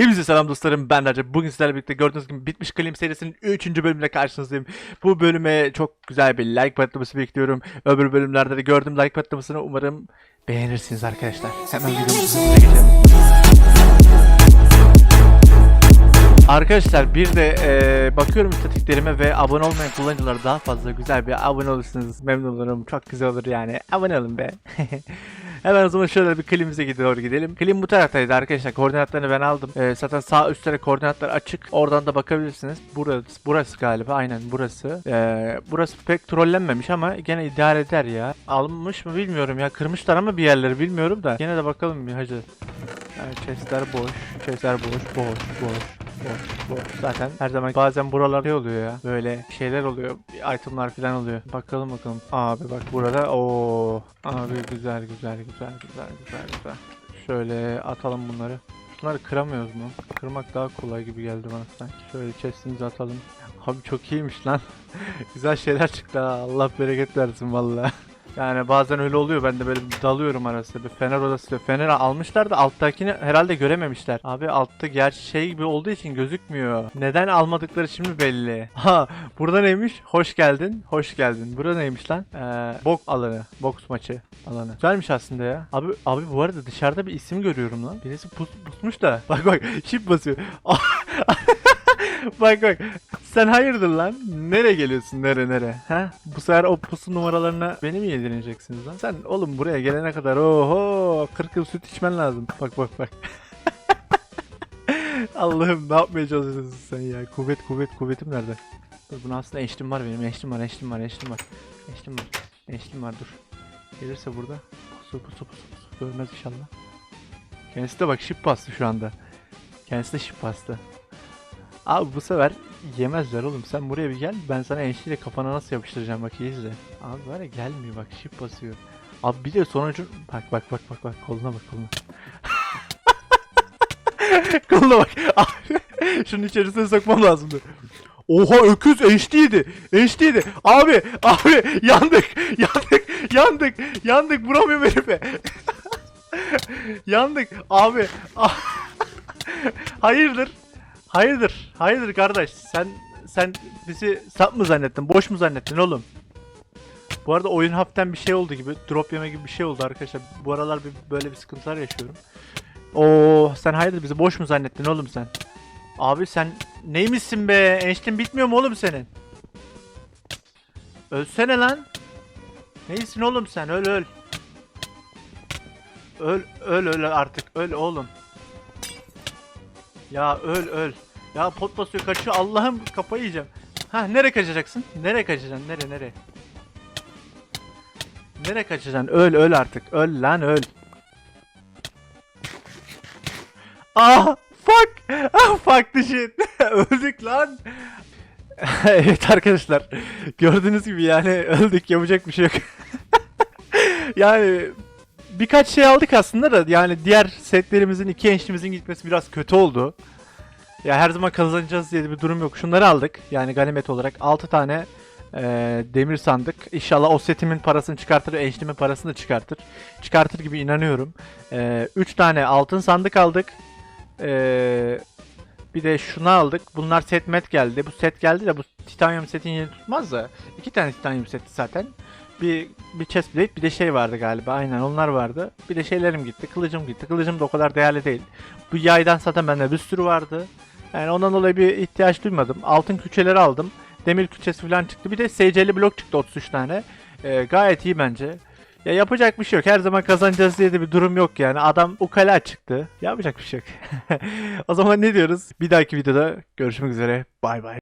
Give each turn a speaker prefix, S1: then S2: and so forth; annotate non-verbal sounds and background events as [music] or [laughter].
S1: Hepinize selam dostlarım ben Recep. Bugün sizlerle birlikte gördüğünüz gibi Bitmiş Kalim serisinin 3. bölümüyle karşınızdayım. Bu bölüme çok güzel bir like patlaması bekliyorum. Öbür bölümlerde de gördüğüm like patlamasını umarım beğenirsiniz arkadaşlar. Hemen videomuzun hızına geçelim. Arkadaşlar bir de eee, bakıyorum istatiklerime ve abone olmayan kullanıcılar daha fazla güzel bir abone olursanız memnun olurum. Çok güzel olur yani. Abone olun be. [laughs] Hemen o zaman şöyle bir klimize doğru gidelim. Klim bu taraftaydı arkadaşlar. Koordinatlarını ben aldım. Eee, zaten sağ üstlere koordinatlar açık. Oradan da bakabilirsiniz. Burası, burası galiba. Aynen burası. Eee, burası pek trollenmemiş ama gene idare eder ya. Alınmış mı bilmiyorum ya. Kırmışlar ama bir yerleri bilmiyorum da. Gene de bakalım bir hacı. Yani chestler boş. Chestler boş. Boş. Boş. Boş. Boş. Zaten her zaman bazen buralar şey oluyor ya. Böyle şeyler oluyor. Itemlar falan oluyor. Bakalım bakalım. Abi bak burada. o Abi güzel güzel güzel güzel güzel güzel. Şöyle atalım bunları. Bunları kıramıyoruz mu? Kırmak daha kolay gibi geldi bana sanki. Şöyle chestimizi atalım. Abi çok iyiymiş lan. [laughs] güzel şeyler çıktı ha. Allah bereket versin vallahi. Yani bazen öyle oluyor. Ben de böyle dalıyorum arası. Bir fener odası diyor. Fener almışlar da alttakini herhalde görememişler. Abi altta gerçi şey gibi olduğu için gözükmüyor. Neden almadıkları şimdi belli. [laughs] Ha burada neymiş? Hoş geldin. Hoş geldin. Burada neymiş lan? Ee, bok alanı. Boks maçı alanı. Güzelmiş aslında ya. Abi abi bu arada dışarıda bir isim görüyorum lan. Birisi pus, pusmuş da. [laughs] Bak bak şip basıyor. [laughs] bak bak. Sen hayırdır lan? Nereye geliyorsun? Nere nere? Ha? Bu sefer o pusu numaralarına beni mi yedirineceksiniz lan? Sen oğlum buraya gelene kadar oho 40 yıl süt içmen lazım. Bak bak bak. [laughs] Allah'ım ne yapmaya çalışıyorsun sen ya? Kuvvet kuvvet kuvvetim nerede? Dur bunun aslında eşlim var benim. Eşlim var, eşlim var, eşlim var. Eşlim var. Eşlim var dur. Gelirse burada. Pusu pusu pusu pusu. Görmez inşallah. Kendisi de bak şip bastı şu anda. Kendisi de şip bastı. Abi bu sefer yemezler oğlum. Sen buraya bir gel. Ben sana enişteyle kafana nasıl yapıştıracağım bak iyi izle. Abi var ya gelmiyor bak şip basıyor. Abi bir de sonucu... Bak bak bak bak bak koluna bak koluna. [laughs] koluna bak. Abi [laughs] şunun içerisine sokmam lazımdı. Oha öküz HD'ydi. HD'ydi. Abi abi yandık. Yandık. Yandık. Yandık. Vuramıyorum herife. [laughs] yandık. Abi. Hayırdır? Hayırdır? Hayırdır kardeş? Sen sen bizi sap mı zannettin? Boş mu zannettin oğlum? Bu arada oyun hafiften bir şey oldu gibi. Drop yeme gibi bir şey oldu arkadaşlar. Bu aralar bir, böyle bir sıkıntılar yaşıyorum. Oo sen hayırdır bizi boş mu zannettin oğlum sen? Abi sen neymişsin be? Enişten bitmiyor mu oğlum senin? Ölsene lan. Neysin oğlum sen? Öl öl. Öl öl öl artık. Öl oğlum. Ya öl öl. Ya pot basıyor kaçıyor. Allah'ım kafayı yiyeceğim. Ha nereye kaçacaksın? Nereye kaçacaksın? Nere nere? Nereye kaçacaksın? Öl öl artık. Öl lan öl. Ah fuck. Ah fuck the shit. [laughs] Öldük lan. [laughs] evet arkadaşlar. Gördüğünüz gibi yani öldük yapacak bir şey yok. [laughs] yani birkaç şey aldık aslında da yani diğer setlerimizin iki eniştemizin gitmesi biraz kötü oldu. Ya her zaman kazanacağız diye bir durum yok. Şunları aldık. Yani ganimet olarak 6 tane e, demir sandık. İnşallah o setimin parasını çıkartır, eniştemin parasını da çıkartır. Çıkartır gibi inanıyorum. 3 tane altın sandık aldık. E, bir de şunu aldık. Bunlar set met geldi. Bu set geldi de bu titanyum setin yeri tutmaz da. iki tane titanyum seti zaten. Bir bir chest plate bir de şey vardı galiba. Aynen onlar vardı. Bir de şeylerim gitti. Kılıcım gitti. Kılıcım da o kadar değerli değil. Bu yaydan zaten bende bir sürü vardı. Yani ondan dolayı bir ihtiyaç duymadım. Altın küçeleri aldım. Demir küçesi falan çıktı. Bir de SC'li blok çıktı 33 tane. Ee, gayet iyi bence. Ya yapacak bir şey yok. Her zaman kazanacağız diye de bir durum yok yani. Adam ukala çıktı. Yapacak bir şey yok. [laughs] o zaman ne diyoruz? Bir dahaki videoda görüşmek üzere. Bay bay.